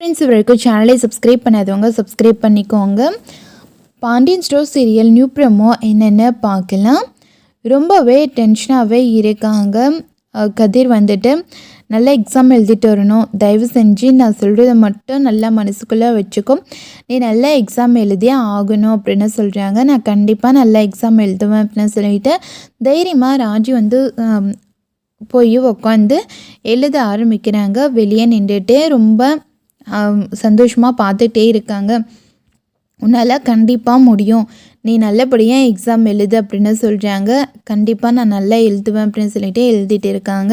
Friends வரைக்கும் சேனலை subscribe பண்ணாதவங்க சப்ஸ்கிரைப் பண்ணிக்கோங்க. Pandian store serial new promo என்னென்ன பார்க்கலாம். ரொம்பவே டென்ஷனாகவே இருக்காங்க. கதிர் வந்துட்டு நல்ல எக்ஸாம் எழுதிட்டு வரணும். தயவு செஞ்சு நான் சொல்கிறத மட்டும் நல்லா மனசுக்குள்ளே வச்சுக்கும் நீ நல்ல எக்ஸாம் எழுதியே ஆகணும் அப்படின்னு சொல்கிறாங்க நான் கண்டிப்பாக நல்ல எக்ஸாம் எழுதுவேன் அப்படின்னு சொல்லிட்டு தைரியமாக ராஜி வந்து போய் உட்காந்து எழுத ஆரம்பிக்கிறாங்க. வெளியே நின்றுட்டு ரொம்ப சந்தோஷமாக பார்த்துட்டே இருக்காங்க. உன்னால் கண்டிப்பாக முடியும். நீ நல்லபடியாக எக்ஸாம் எழுது அப்படின்னு சொல்கிறாங்க கண்டிப்பாக நான் நல்லா எழுதுவேன் அப்படின்னு சொல்லிட்டு எழுதிட்டு இருக்காங்க.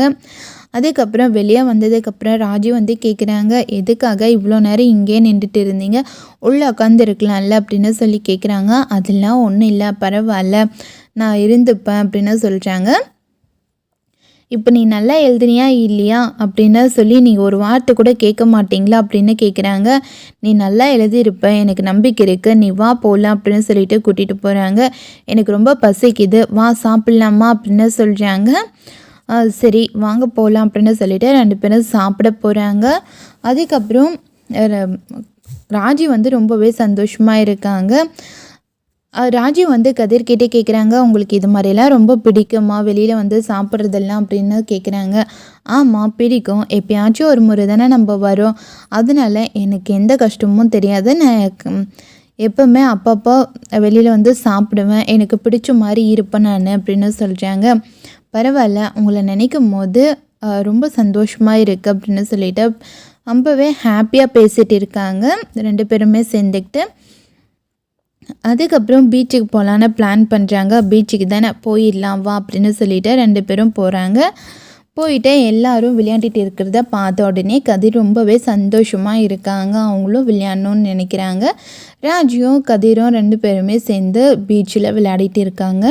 அதுக்கப்புறம் வெளியே வந்ததுக்கப்புறம் ராஜி வந்து கேட்குறாங்க எதுக்காக இவ்வளோ நேரம் இங்கே நின்றுட்டு இருந்தீங்க? உள்ளே உட்காந்துருக்கலாம்ல அப்படின்னு சொல்லி கேட்குறாங்க அதெல்லாம் ஒன்றும் இல்லை பரவாயில்ல. நான் இருந்துப்பேன் அப்படின்னு சொல்கிறாங்க இப்போ நீ நல்லா எழுதுனியா இல்லையா அப்படின்னு சொல்லி நீ ஒரு வார்த்தை கூட கேட்க மாட்டீங்களா அப்படின்னு கேட்குறாங்க நீ நல்லா எழுதியிருப்ப எனக்கு நம்பிக்கை இருக்குது நீ வா போகலாம் அப்படின்னு சொல்லிட்டு கூட்டிகிட்டு போகிறாங்க எனக்கு ரொம்ப பசிக்குது வா சாப்பிட்லாமா அப்படின்னு சொல்கிறாங்க சரி வாங்க போகலாம் அப்படின்னு சொல்லிட்டு ரெண்டு பேரும் சாப்பிட போகிறாங்க அதுக்கப்புறம் ராஜி வந்து ரொம்பவே சந்தோஷமாக இருக்காங்க. ராஜி வந்து கதிர்கிட்டே கேட்குறாங்க உங்களுக்கு இது மாதிரிலாம் ரொம்ப பிடிக்குமா? வெளியில் வந்து சாப்பிட்றதெல்லாம் அப்படின்னு கேட்குறாங்க ஆமாம் பிடிக்கும். எப்பயாச்சும் ஒரு முறை தானே நம்ம வரோம். அதனால எனக்கு எந்த கஷ்டமும் தெரியாது. நான் எப்போவுமே அப்பப்போ வெளியில் வந்து சாப்பிடுவேன். எனக்கு பிடிச்ச மாதிரி இருப்பேன் நான் அப்படின்னு சொல்கிறாங்க பரவாயில்ல. உங்களை நினைக்கும் போது ரொம்ப சந்தோஷமாக இருக்குது அப்படின்னு சொல்லிட்டு ரொம்பவே ஹாப்பியாக பேசிகிட்டு இருக்காங்க. ரெண்டு பேருமே சேர்ந்துக்கிட்டு அதுக்கப்புறம் பீச்சுக்கு போகலான்னு பிளான் பண்ணுறாங்க பீச்சுக்கு தானே போயிடலாம் வா அப்படின்னு சொல்லிட்டு ரெண்டு பேரும் போகிறாங்க போயிட்டு எல்லாரும் விளையாடிட்டு இருக்கிறத பார்த்த உடனே கதிர் ரொம்பவே சந்தோஷமாக இருக்காங்க. அவங்களும் விளையாடணும்னு நினைக்கிறாங்க. ராஜியும் கதிரும் ரெண்டு பேருமே சேர்ந்து பீச்சில் விளையாடிட்டு இருக்காங்க.